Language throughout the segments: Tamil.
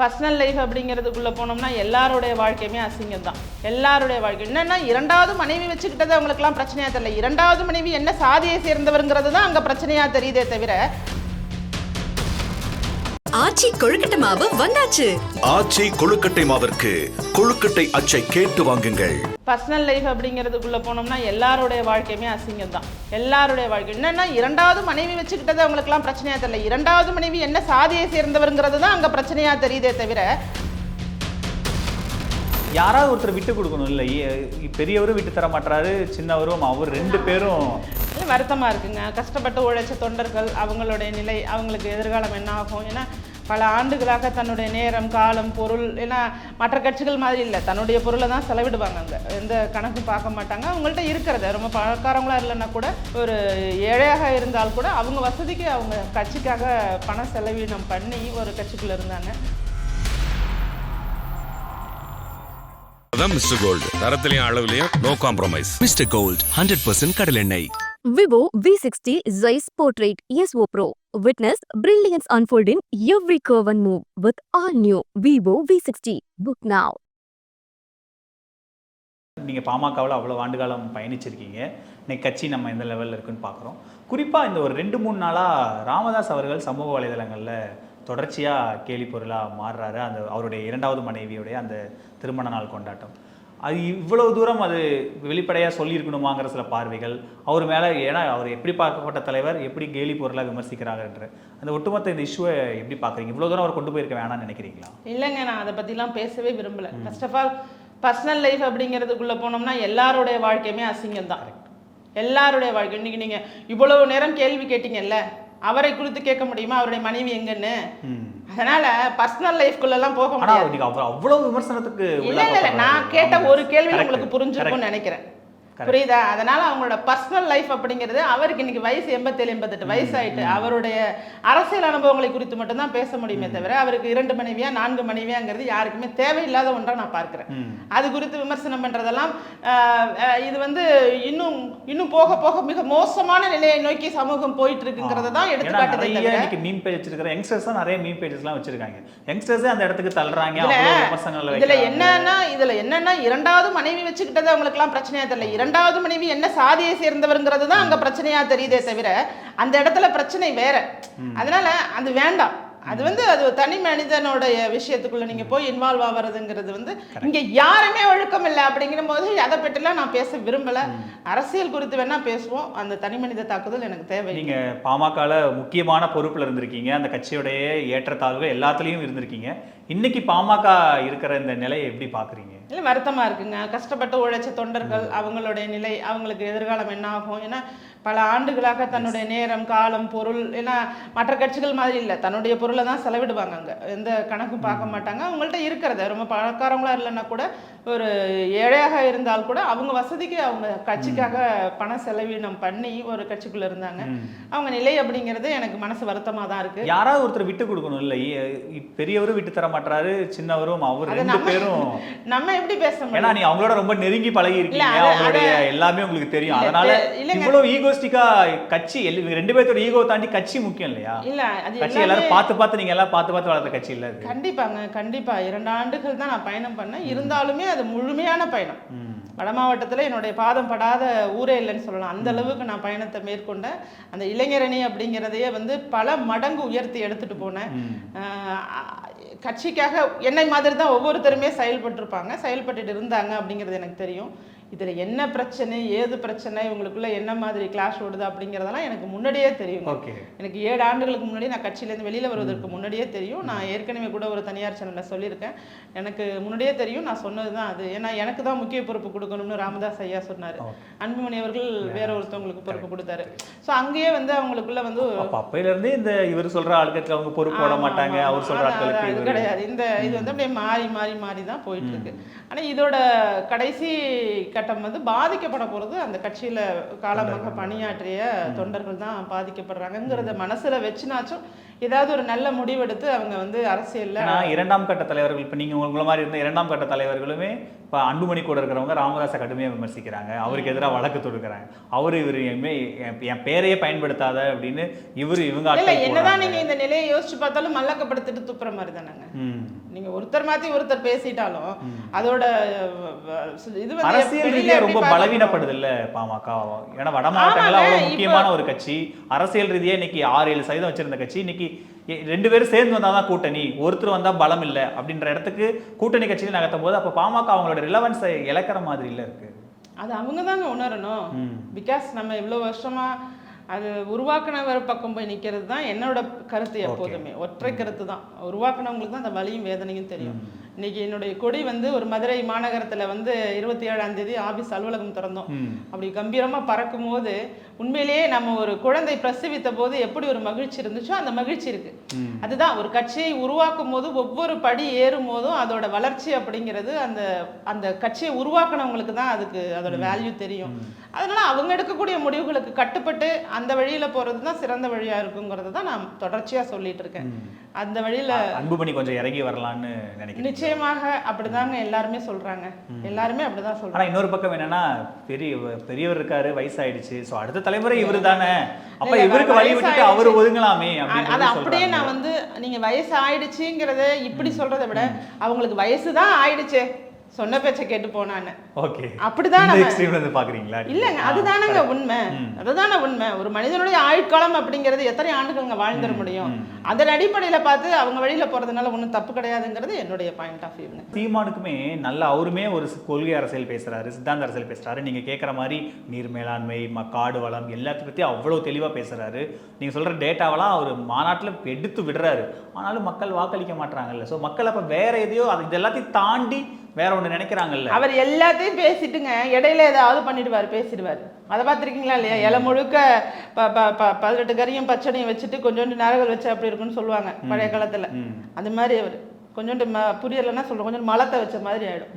பர்சனல் லைஃப் அப்படிங்கிறதுக்குள்ள போனோம்னா எல்லாருடைய வாழ்க்கையுமே அசிங்கம் தான் எல்லாருடைய வாழ்க்கை. என்னன்னா இரண்டாவது மனைவி வச்சுக்கிட்டது அவங்களுக்குலாம் பிரச்சனையா தெரியல. இரண்டாவது மனைவி என்ன சாதியை சேர்ந்தவருங்கிறது தான் அங்க பிரச்சனையா தெரியுதே தவிர. ஆச்சி கொழுக்கட்டை மாவு வந்தாச்சு. ஆச்சி கொழுக்கட்டை மாவிற்கு கொழுக்கட்டை அச்சை கேட்டு வாங்குங்கள். பர்சனல் லைஃப் அப்படிங்கிறதுக்குள்ள போனோம்னா எல்லாருடைய வாழ்க்கையுமே அசிங்கம் தான் எல்லாருடைய வாழ்க்கை. என்னன்னா இரண்டாவது மனைவி வச்சுக்கிட்டது அவங்களுக்குலாம் பிரச்சனையா தெரியல. இரண்டாவது மனைவி என்ன சாதியை சேர்ந்தவருங்கிறது தான் அங்க பிரச்சனையா தெரியுதே தவிர யாராவது ஒருத்தர் விட்டு கொடுக்கணும் இல்லை. பெரியவரும் விட்டு தர மாட்டாரு சின்னவரும் அவர் ரெண்டு பேரும். இல்ல, வருத்தமா இருக்குங்க. கஷ்டப்பட்டு உழைச்ச தொண்டர்கள் அவங்களுடைய நிலை அவங்களுக்கு எதிர்காலம் என்ன ஆகும்? ஏன்னா பல ஆண்டுகளாக தன்னுடைய நேரம் காலம் பொருள் ஏன்னா மற்ற கட்சிகள் மாதிரி இல்லை. தன்னுடைய பொருளை தான் செலவிடுவாங்க அங்கே. எந்த கணக்கும் பார்க்க மாட்டாங்க. அவங்கள்ட்ட இருக்கிறத ரொம்ப பணக்காரங்களா இல்லைன்னா கூட ஒரு ஏழையாக இருந்தால் கூட அவங்க வசதிக்கு அவங்க கட்சிக்காக பண செலவீனம் பண்ணி ஒரு கட்சிக்குள்ள இருந்தாங்க. அதான் மிஸ்டர் கோல்டு. தரத்திலையும் அளவுலையும் no compromise Mister gold hundred percent கடலெண்ணெய் Vivo V60 portrait Portrait ESO Pro. Witness brilliance unfold in every curve and move with all new Vivo V60. Book now. நீங்கள் பாமகவில் அவ்வளோ ஆண்டுகாலம் பயணிச்சிருக்கீங்க இன்னைக்கு கட்சி நம்ம எந்த லெவலில் இருக்குன்னு பார்க்குறோம் குறிப்பாக இந்த ஒரு ரெண்டு மூணு நாளாக ராமதாஸ் அவர்கள் சமூக வலைதளங்களில் தொடர்ச்சியாக கேலி பொருளாக மாறுறாரு அந்த அவருடைய இரண்டாவது மனைவியுடைய அந்த திருமண நாள் கொண்டாட்டம் அது இவ்வளவு தூரம் அது வெளிப்படையாக சொல்லியிருக்கணுமாங்கிற சில பார்வைகள். அவர் மேலே ஏன்னா அவர் எப்படி பார்க்கப்பட்ட தலைவர் எப்படி கேலி பொருளாக விமர்சிக்கிறாங்கன்ற அந்த ஒட்டுமொத்த இந்த இஷ்யூவை எப்படி பார்க்குறீங்க? இவ்வளோ தூரம் அவர் கொண்டு போயிருக்க வேணாம்னு நினைக்கிறீங்களா? இல்லைங்க நான் அதை பற்றிலாம் பேசவே விரும்பல. First of all personal life அப்படிங்கிறதுக்குள்ள போனோம்னா எல்லாருடைய வாழ்க்கையுமே அசிங்கம் தான் எல்லாருடைய வாழ்க்கை. இன்னைக்கு நீங்க இவ்வளவு நேரம் கேள்வி கேட்டீங்கல்ல அவரை குறித்து கேட்க முடியுமா அவருடைய மனைவி எங்கன்னு அதனால பர்சனல் லைஃப்குள்ளெல்லாம் போக முடியாது அவ்வளவு விமர்சனத்துக்கு இல்ல இல்ல. நான் கேட்ட. ஒரு கேள்வி. உங்களுக்கு புரிஞ்சிருக்கும்னு. நினைக்கிறேன். புரியுதா? அதனால அவங்களோட பர்சனல் லைஃப் அப்படிங்கிறது அவருக்கு இன்னைக்கு வயசு எண்பத்தேழு எண்பத்தெட்டு வயசு ஆயிட்டு அவருடைய அரசியல் அனுபவங்களை குறித்து மட்டும்தான் பேச முடியுமே தவிர அவருக்கு இரண்டு மனைவியா நான்கு மனைவியாங்கிறது யாருக்குமே தேவையில்லாத ஒன்றா நான் பார்க்கிறேன். அது குறித்து விமர்சனம் பண்றதெல்லாம் இது வந்து இன்னும் இன்னும் போக போக மிக மோசமான நிலையை நோக்கி சமூகம் போயிட்டு இருக்குங்கிறத தான் தவிர. இன்னைக்கு மீன் பேஜ் வச்சிருக்கிற யங்ஸ்டர்ஸ் தான் நிறைய மீன் பேஜஸ்லாம் வச்சிருக்காங்க. யங்ஸ்டர்ஸே அந்த இடத்துக்கு தள்ளுறாங்க இதுல. என்னன்னா இதுல என்னன்னா இரண்டாவது மனைவி வச்சுக்கிட்டது அவங்களுக்குலாம் பிரச்சனையா தெரியல. இரண்டாவது மனைவி என்ன சாதியை சேர்ந்தவருங்கிறது தான் அங்க பிரச்சனையா தெரியுதே தவிர அந்த இடத்துல பிரச்சனை வேற. அதனால அது வேண்டாம். அது வந்து அது தனி மனிதனுடைய விஷயத்துக்குள்ள நீங்க போய் இன்வால்வ் ஆவறதுங்கிறது வந்து இங்க யாருமே ஒழுக்கம் இல்லை அப்படிங்கிற போது அதை பற்றிலாம் நான் பேச விரும்பல. அரசியல் குறித்து வேணா பேசுவோம். அந்த தனி மனித தாக்குதல் எனக்கு தேவை நீங்க பாமகல முக்கியமான பொறுப்புல இருந்திருக்கீங்க. அந்த கட்சியுடைய ஏற்றத்தாழ்வு எல்லாத்துலயும் இருந்திருக்கீங்க. இன்னைக்கு பாமக இருக்கிற இந்த நிலையை எப்படி பாக்குறீங்க இல்லை வருத்தமா இருக்குங்க. கஷ்டப்பட்டு உழைச்ச தொண்டர்கள் அவங்களுடைய நிலை அவங்களுக்கு எதிர்காலம் என்ன ஆகும்? ஏன்னா பல ஆண்டுகளாக தன்னுடைய நேரம் காலம் பொருள் ஏன்னா மற்ற கட்சிகள் மாதிரி இல்லை. தன்னுடைய பொருளை தான் செலவிடுவாங்க அங்கே. எந்த கணக்கும் பார்க்க மாட்டாங்க. அவங்கள்ட்ட இருக்கிறத ரொம்ப பணக்காரங்களா இல்லைன்னா கூட ஒரு ஏழையாக இருந்தால் கூட அவங்க வசதிக்கு அவங்க கட்சிக்காக பண செலவீனம் பண்ணி ஒரு கட்சிக்குள்ள இருந்தாங்க. அவங்க நிலை அப்படிங்கிறது எனக்கு மனசு வருத்தமா தான் இருக்கு. யாராவது ஒருத்தர் விட்டு கொடுக்கணும். இல்ல பெரியவரும் விட்டு தர மாட்டாரு சின்னவரும் அவர் ரெண்டு பேரும். நம்ம எப்படி பேச ஏன்னா நீ அவங்களோட ரொம்ப நெருங்கி பழகி இருக்கீங்க அவங்களுடைய எல்லாமே உங்களுக்கு தெரியும். அதனால. இவ்வளவு ஈகோஸ்டிக்கா கட்சி ரெண்டு பேர்த்தோட ஈகோ தாண்டி கட்சி முக்கியம் இல்லையா? இல்ல கட்சி எல்லாரும் பார்த்து பார்த்து நீங்க எல்லாம் பார்த்து பார்த்து வளர்த்த கட்சி இல்ல கண்டிப்பாங்க கண்டிப்பா. இரண்டு ஆண்டுகள் தான் நான் பயணம் பண்ணேன். இருந்தாலுமே அது முழுமையான பயணம். வட மாவட்டத்தில் என்னுடைய பாதம் படாத ஊரே இல்லைன்னு சொல்லலாம். அந்த அளவுக்கு நான் பயணத்தை மேற்கொண்டேன். அந்த இளைஞரணி அப்படிங்கிறதையே வந்து பல மடங்கு உயர்த்தி எடுத்துட்டு போனேன். கட்சிக்காக என்னை மாதிரி தான் ஒவ்வொருத்தருமே செயல்பட்டிருப்பாங்க. செயல்பட்டுட்டு இருந்தாங்க அப்படிங்கிறது எனக்கு தெரியும். இதில் என்ன பிரச்சனை ஏது பிரச்சனை இவங்களுக்குள்ள என்ன மாதிரி கிளாஷ் ஓடுது அப்படிங்கிறதெல்லாம் எனக்கு முன்னாடியே தெரியும். எனக்கு ஏழு ஆண்டுகளுக்கு முன்னாடி நான் கட்சியிலேருந்து வெளியில் வருவதற்கு முன்னாடியே தெரியும். நான் ஏற்கனவே கூட ஒரு தனியார் சேனலில் சொல்லியிருக்கேன். எனக்கு முன்னாடியே தெரியும். நான் சொன்னது தான் அது. ஏன்னா எனக்கு தான் முக்கிய பொறுப்பு கொடுக்கணும்னு ராமதாஸ் ஐயா சொன்னார். அன்புமணி அவர்கள் வேற ஒருத்தவங்களுக்கு பொறுப்பு கொடுத்தாரு. ஸோ அங்கேயே வந்து அவங்களுக்குள்ள வந்து அப்ப அப்பையில இருந்தே இந்த இவர் சொல்ற ஆளுக்கு அவங்க பொறுப்பு போட மாட்டாங்க. அவர் ஆட்களுக்கு இவரு- கிடையாது. இந்த இது வந்து அப்படியே மாறி மாறி மாறி தான் போயிட்டு இருக்கு. ஆனா இதோட கடைசி கட்டம் வந்து பாதிக்கப்பட போறது அந்த கட்சியில காலமாக பணியாற்றிய தொண்டர்கள் தான் பாதிக்கப்படுறாங்கங்கிறத மனசுல வச்சுனாச்சும் ஏதாவது ஒரு நல்ல முடிவெடுத்து அவங்க வந்து அரசியல்ல இரண்டாம் கட்ட தலைவர்கள் இப்போ நீங்கள் உங்களை மாதிரி இருந்த இரண்டாம் கட்ட தலைவர்களுமே இப்போ அன்புமணி கூட இருக்கிறவங்க ராமதாஸை கடுமையாக விமர்சிக்கிறாங்க. அவருக்கு எதிராக வழக்கு தொடுக்கிறாங்க. அவர் இவர் என் பேரையே பயன்படுத்தாத அப்படின்னு இவர் இவங்க இல்ல என்னதான் போடுறாங்க. நீங்க இந்த நிலையை யோசிச்சு பார்த்தாலும் மல்லக்கப்படுத்திட்டு துப்புற மாதிரி தானங்க. ம். நீங்க ஒருத்தர் மாத்தி ஒருத்தர் பேசிட்டாலும் அதோட இது வந்து அரசியல் வெளியில ரீதியா எப்படி ரொம்ப பலவீனப்படுது இல்ல பாமக. ஏன்னா வட மாவட்டங்கள்ல அவ்வளவு முக்கியமான ஒரு கட்சி. அரசியல் ரீதியா இன்னைக்கு ஆறு ஏழு சதவீதம் வச்சிருந்த கட்சி. இன்னைக்கு ரெண்டு பேரும் சேர்ந்து வந்தாதான் கூட்டணி. ஒருத்தர் வந்தா பலம் இல்ல அப்படின்ற இடத்துக்கு கூட்டணி கட்சியில் நகர்த்தும் போது அப்ப பாமக அவங்களோட ரிலவன்ஸை இழக்கிற மாதிரி இல்ல இருக்கு. அது அவங்க தாங்க உணரணும். பிகாஸ் நம்ம இவ்வளோ வருஷமா அது உருவாக்குனவர் பக்கம் போய் நிக்கிறது தான் என்னோட கருத்து எப்போதுமே. ஒற்றை கருத்து தான் உருவாக்குனவங்களுக்கு தான் அந்த வலியும் வேதனையும் தெரியும். இன்னைக்கு என்னுடைய கொடி வந்து ஒரு மதுரை மாநகரத்துல வந்து இருபத்தி ஏழாம் தேதி ஆபீஸ் அலுவலகம் திறந்தோம். அப்படி கம்பீரமா பறக்கும் போது உண்மையிலேயே நம்ம ஒரு குழந்தை பிரசவித்த போது எப்படி ஒரு மகிழ்ச்சி இருந்துச்சோ அந்த மகிழ்ச்சி இருக்கு. அதுதான் ஒரு கட்சியை உருவாக்கும் போது ஒவ்வொரு படி ஏறும் போதும் அதோட வளர்ச்சி அப்படிங்கிறது அந்த அந்த கட்சியை உருவாக்குனவங்களுக்கு தான் அதுக்கு அதோட வேல்யூ தெரியும். அதனால அவங்க எடுக்கக்கூடிய முடிவுகளுக்கு கட்டுப்பட்டு அந்த வழியில போறது தான் சிறந்த வழியா இருக்குங்கிறது தான் நான் தொடர்ச்சியா சொல்லிட்டு இருக்கேன். அந்த வழியில அன்புமணி கொஞ்சம் இறங்கி வரலான்னு நினைக்கிறேன் நிச்சயமாக அப்படிதாங்க எல்லாருமே சொல்றாங்க. எல்லாருமே அப்படிதான் ஆனா சொல்றாங்க இன்னொரு பக்கம் என்னன்னா பெரிய பெரியவர் இருக்காரு வயசாயிடுச்சு. சோ அடுத்த தலைமுறை இவரு தானே அப்ப இவருக்கு வழி விட்டுட்டு. அவரு ஒதுங்கலாமே அது அப்படியே நான் வந்து நீங்க வயசு ஆயிடுச்சுங்கிறத இப்படி சொல்றதை விட அவங்களுக்கு வயசு தான் ஆயிடுச்சே. சொன்ன பேச்சை கேட்டு போனான்னு. ஓகே. அப்படிதான் எக்ஸ்ட்ரீம்ல பாக்குறீங்களா? இல்லைங்க அதுதானங்க. உண்மை. அதுதானே உண்மை. ஒரு மனிதனுடைய ஆயுட்காலம் அப்படிங்கிறது எத்தனை ஆண்டுகள்ங்க வாழ்ந்துட முடியும்? அதன் அடிப்படையில பார்த்து அவங்க வழியில போறதுனால ஒண்ணும் தப்பு கிடையாதுங்கிறது என்னுடைய பாயிண்ட் ஆஃப் வியூங்க சீமானுக்குமே நல்ல அவருமே ஒரு கொள்கை அரசியல் பேசுறாரு சித்தாந்த அரசியல் பேசுறாரு. நீங்க கேட்குற மாதிரி நீர் மேலாண்மை காடு வளம் எல்லாத்தையும் பத்தி அவ்வளவு தெளிவா பேசுறாரு. நீங்க சொல்ற டேட்டாவெல்லாம் அவர் மாநாட்டுல எடுத்து விடுறாரு. ஆனாலும் மக்கள் வாக்களிக்க மாட்டாங்கல்ல சோ மக்கள் அப்ப வேற எதையோ அது இது எல்லாத்தையும் தாண்டி வேற ஒண்ணு நினைக்கிறாங்கல்ல? அவர் எல்லாத்தையும் பேசிட்டுங்க. இடையில ஏதாவது பண்ணிடுவார் பேசிடுவார். அதை பார்த்துருக்கீங்களா இல்லையா? இலை முழுக்க ப ப ப பதினெட்டு கறியும் பச்சனையும் வச்சுட்டு கொஞ்சோண்டு நரகல் வச்சு அப்படி இருக்குன்னு சொல்லுவாங்க பழைய காலத்துல. அந்த மாதிரி அவர் கொஞ்சோண்டு ம புரியலைன்னா சொல்றேன் கொஞ்சம் மலத்தை வச்ச மாதிரி ஆயிடும்.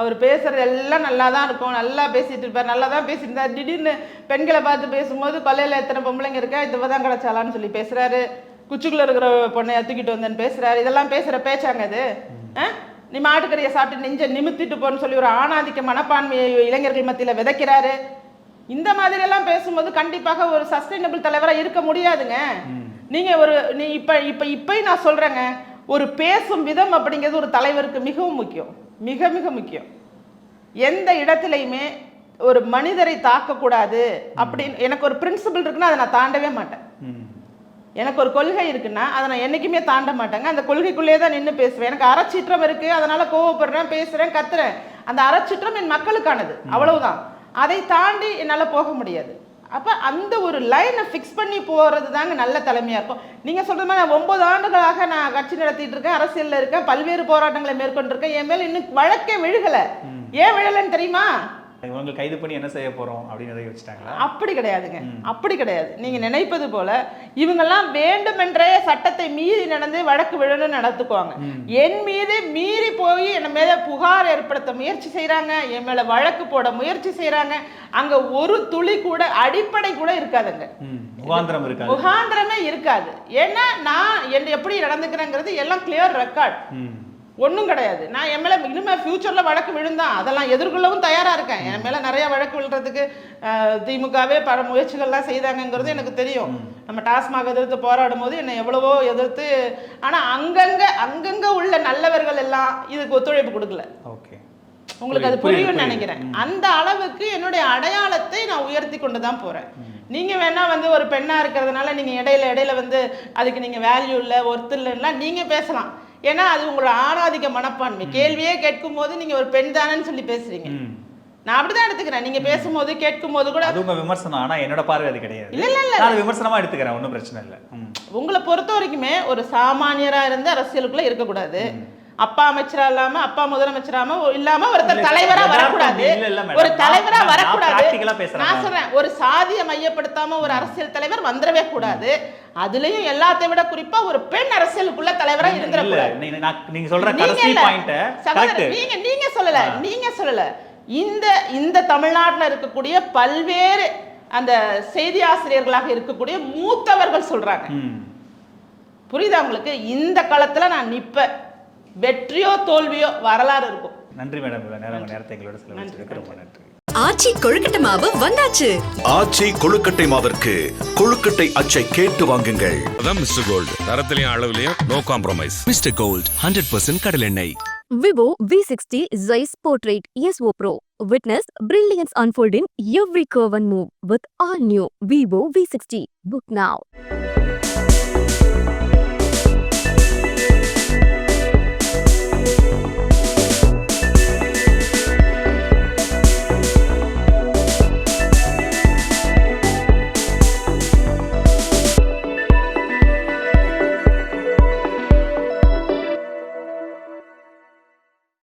அவர் பேசுறது எல்லாம் நல்லா தான் இருக்கும் நல்லா பேசிட்டு இருப்பார் நல்லா தான் பேசிட்டு இருந்தார். திடீர்னு பெண்களை பார்த்து பேசும்போது கொல்லையில எத்தனை பொம்பளைங்க இருக்கா இதுவ தான் கிடைச்சாலான்னு சொல்லி பேசுறாரு. குச்சிக்குள்ள இருக்கிற பொண்ணைய தூக்கிட்டு வந்தேன்னு பேசுறாரு. இதெல்லாம் பேசுற பேச்சாங்க அது? ஆ? நீ மாட்டுக்கறியை சாப்பிட்டு நெஞ்ச நிமித்திட்டு போன்னு சொல்லி ஒரு ஆணாதிக்க மனப்பான்மையை இளைஞர்கள் மத்தியில விதைக்கிறாரு. இந்த மாதிரி எல்லாம் பேசும்போது கண்டிப்பாக ஒரு சஸ்டைனபிள் தலைவரா இருக்க முடியாதுங்க. நீங்க ஒரு நீ இப்ப இப்ப இப்பயும் நான் சொல்றேங்க. ஒரு பேசும் விதம் அப்படிங்கிறது ஒரு தலைவருக்கு மிகவும் முக்கியம். மிக மிக முக்கியம். எந்த இடத்துலையுமே ஒரு மனிதரை தாக்கக்கூடாது அப்படின்னு எனக்கு ஒரு பிரின்சிபல் இருக்குன்னா அதை நான் தாண்டவே மாட்டேன். எனக்கு ஒரு கொள்கை இருக்குன்னா அதை நான் என்னைக்குமே தாண்ட மாட்டேங்க. அந்த கொள்கைக்குள்ளேயே தான் நின்று பேசுவேன். எனக்கு அறச்சீற்றம் இருக்கு அதனால கோவப்படுறேன் பேசுறேன் கத்துறேன். அந்த அறச்சீற்றம் என் மக்களுக்கானது. அவ்வளவுதான். அதை தாண்டி என்னால் போக முடியாது. அப்ப அந்த ஒரு லைனை ஃபிக்ஸ் பண்ணி போறது தாங்க நல்ல தலைமையா இருக்கும். நீங்க சொல்ற மாதிரி நான் ஒன்பது ஆண்டுகளாக நான் கட்சி நடத்திட்டு இருக்கேன் அரசியல்ல இருக்கேன் பல்வேறு போராட்டங்களை மேற்கொண்டிருக்கேன். என் மேல இன்னும் வழக்கே விழுகல. ஏன் விழலைன்னு தெரியுமா? இவங்க கைது பண்ணி என்ன செய்ய போறோம் அப்படின்னு எதை வச்சுட்டாங்களா அப்படி கிடையாதுங்க. அப்படி கிடையாது. நீங்க நினைப்பது போல இவங்கெல்லாம் வேண்டுமென்றே சட்டத்தை மீறி நடந்து வழக்கு விழணும்னு நடத்துக்குவாங்க என் மீது மீறி போய் என் மேல புகார் ஏற்படுத்த முயற்சி செய்றாங்க. என் மேல வழக்கு போட முயற்சி செய்றாங்க. அங்க ஒரு துளி கூட அடிப்படை கூட இருக்காதுங்க. முகாந்திரம் இருக்காது. முகாந்திரமே இருக்காது. ஏன்னா நான் என்ன எப்படி நடந்துக்கிறேங்கிறது எல்லாம் கிளியர் ரெக்கார்ட். ஒன்றும் கிடையாது. நான் என் மேலே இனிமேல் ஃப்யூச்சரில் வழக்கு விழுந்தான் அதெல்லாம் எதிர்கொள்ளவும் தயாராக இருக்கேன். என் மேலே நிறைய வழக்கு விழுறதுக்கு திமுகவே பல முயற்சிகள்லாம் செய்தாங்கங்கிறது எனக்கு தெரியும். நம்ம டாஸ்மாக் எதிர்த்து போராடும் போது என்னை எவ்வளவோ எதிர்த்து ஆனால் அங்கங்கே அங்கங்கே உள்ள நல்லவர்கள் எல்லாம் இதுக்கு ஒத்துழைப்பு கொடுக்கல. ஓகே. உங்களுக்கு அது புரியும்னு. நினைக்கிறேன். அந்த அளவுக்கு என்னுடைய அடையாளத்தை நான் உயர்த்தி கொண்டு தான் போறேன். நீங்க வேணா வந்து ஒரு பெண்ணா இருக்கிறதுனால நீங்க இடையில இடையில வந்து அதுக்கு நீங்க வேல்யூ இல்ல ஒர்த்து இல்லைன்னா நீங்க பேசலாம். ஏன்னா அது உங்களோட ஆணாதிக்க மனப்பான்மை. கேள்வியே கேட்கும் போது நீங்க ஒரு பெண் தானேன்னு சொல்லி பேசுறீங்க. நான் அப்படிதான் எடுத்துக்கிறேன். நீங்க பேசும்போது கேட்கும் போது கூட அது உங்க விமர்சனம். ஆனா என்னோட பார்வை அது கிடையாது. இல்ல, இல்ல, இல்ல. நான் விமர்சனமா எடுத்துக்கிறேன். ஒன்றும் பிரச்சனை இல்லை. உங்களை பொறுத்த வரைக்குமே ஒரு சாமானியரா இருந்து அரசியலுக்குள்ள இருக்கக்கூடாது. அப்பா அமைச்சரா இல்லாம அப்பா முதலமைச்சராம இல்லாம ஒருத்தர் தலைவரா வரக்கூடாது. ஒரு தலைவரா வரக்கூடாது. நான். சொல்றேன் ஒரு சாதியை மையப்படுத்தாம ஒரு அரசியல் தலைவர் வந்துடவே கூடாது. அதுலயும் எல்லாத்தை விட குறிப்பா ஒரு பெண் அரசியலுக்குள்ள தலைவரா இருந்துடக்கூடாது நீங்க சொல்ற நீங்க நீங்க நீங்க சொல்லல நீங்க சொல்லல. இந்த இந்த தமிழ்நாட்டுல இருக்கக்கூடிய பல்வேறு அந்த செய்தி ஆசிரியர்களாக இருக்கக்கூடிய மூத்தவர்கள் சொல்றாங்க. புரியுதா உங்களுக்கு? இந்த களத்தில் நான் நிற்பேன் வெற்றியோ தோல்வியோ வரலாறு இருக்கும். நன்றி மேடம் இவ்வளோ நேரம் நேரத்தை எங்களோட செலவழிச்சதுக்கு ரொம்ப நன்றி. ஆச்சி கொழுக்கட்டை மாவு வந்தாச்சு. ஆச்சி கொழுக்கட்டை மாவிற்கு கொழுக்கட்டை அச்சை கேட்டு வாங்குங்கள். அதான் மிஸ்டர் கோல்டு தரத்திலையும் அளவுலையும் no compromise Mister gold hundred percent கடலெண்ணெய் Vivo V60 Zeiss Portrait ESO Pro. Witness brilliance unfold in every curve and move with all new Vivo V60. Book now.